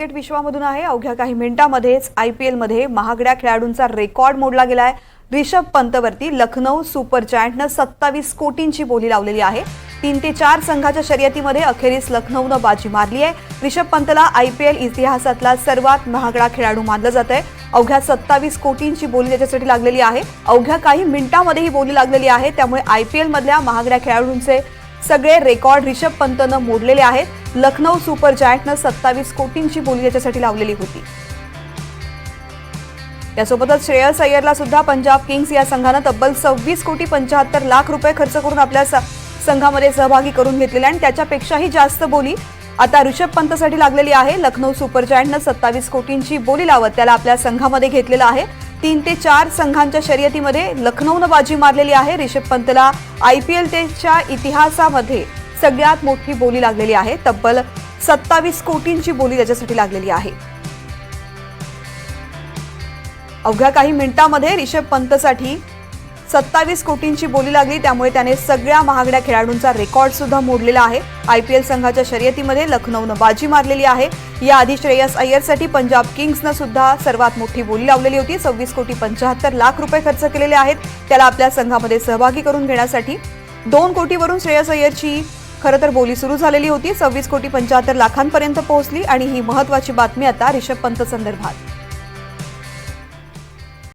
Cricket विश्वामधून आहे. अवघ्या काही मिनिटांमध्येच आय पी एलमध्ये महागड्या खेळाडूंचा रेकॉर्ड मोडला गेलाय. रिषभ पंतवरती लखनौ सुपर जायंटनं सत्तावीस कोटींची बोली लावलेली आहे. तीन ते चार संघाच्या शर्यतीमध्ये अखेरीस लखनौनं बाजी मारली आहे. रिषभ पंतला आय पी एल इतिहासातला सर्वात महागडा खेळाडू मानलं जात आहे अवघ्या सत्तावीस कोटींची बोली त्याच्यासाठी लागलेली आहे. अवघ्या काही मिनिटांमध्ये ही बोली लागलेली आहे. त्यामुळे आय पी एलमधल्या महागड्या खेळाडूंचे सगळे रेकॉर्ड रिषभ पंतनं मोडलेले आहेत. लखनौ सुपर जायंटनं सत्तावीस कोटींची बोली त्याच्यासाठी लावलेली होती. यासोबतच श्रेयस अय्यरला सुद्धा पंजाब किंग्स या संघानं तब्बल सव्वीस कोटी पंच्याहत्तर लाख रुपये खर्च करून आपल्या संघामध्ये सहभागी करून घेतलेले आणि त्याच्यापेक्षाही जास्त बोली आता ऋषभ पंतसाठी लागलेली आहे. लखनौ सुपर जायंटनं सत्तावीस कोटींची बोली लावत त्याला आपल्या संघामध्ये घेतलेलं आहे. तीन ते चार संघांच्या शर्यतीमध्ये लखनौनं बाजी मारलेली आहे. रिषभ पंतला आय पी एलच्या इतिहासामध्ये सगळ्यात मोठी बोली लागलेली आहे. तब्बल सत्तावीस कोटींची बोली त्याच्यासाठी लागलेली आहे. अवघ्या काही मिनिटांमध्ये रिषभ पंतसाठी सत्तावीस कोटींची बोली लागली त्यामुळे त्याने सगळ्या महागड्या खेळाडूंचा रेकॉर्ड सुद्धा मोडलेला आहे. आय पी एल संघाच्या शर्यतीमध्ये लखनौनं बाजी मारलेली आहे. याआधी श्रेयस अय्यरसाठी पंजाब किंग्सनं सुद्धा सर्वात मोठी बोली लावलेली होती. सव्वीस कोटी पंच्याहत्तर लाख रुपये खर्च केलेले आहेत. त्याला आपल्या संघामध्ये सहभागी करून घेण्यासाठी दोन कोटीवरून श्रेयस अय्यरची खरं तर बोली सुरू झालेली होती. सव्वीस कोटी पंच्याहत्तर लाखांपर्यंत पोहोचली आणि ही महत्वाची बातमी आता रिषभ पंत संदर्भात.